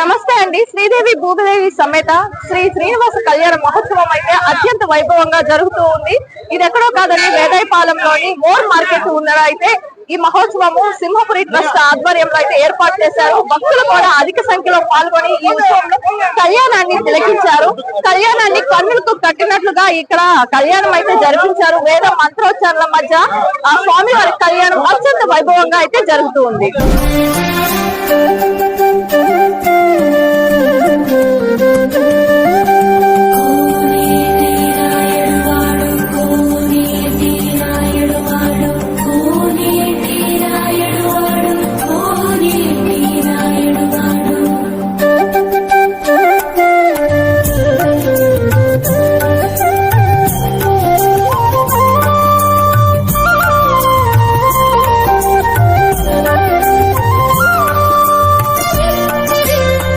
నమస్తే అండి. శ్రీదేవి భూమిదేవి సమేత శ్రీ శ్రీనివాస కళ్యాణ మహోత్సవం అయితే అత్యంత వైభవంగా జరుగుతూ ఉంది. ఇది ఎక్కడో కాదండి వేదాయపాలెంలోని మోర్ మార్కెట్ ఉన్నది అయితే ఈ మహోత్సవము సింహపురి ట్రస్ట్ ఆధ్వర్యంలో అయితే ఏర్పాటు చేశారు. భక్తులు కూడా అధిక సంఖ్యలో పాల్గొని ఈ ఉత్సవంలో కళ్యాణాన్ని తిలకించారు. కళ్యాణాన్ని కన్నులకు కట్టినట్లుగా ఇక్కడ కళ్యాణం అయితే జరిపించారు. వేద మంత్రోచ్చారణల మధ్య ఆ స్వామి వారి కళ్యాణం అత్యంత వైభవంగా అయితే జరుగుతూ ఉంది.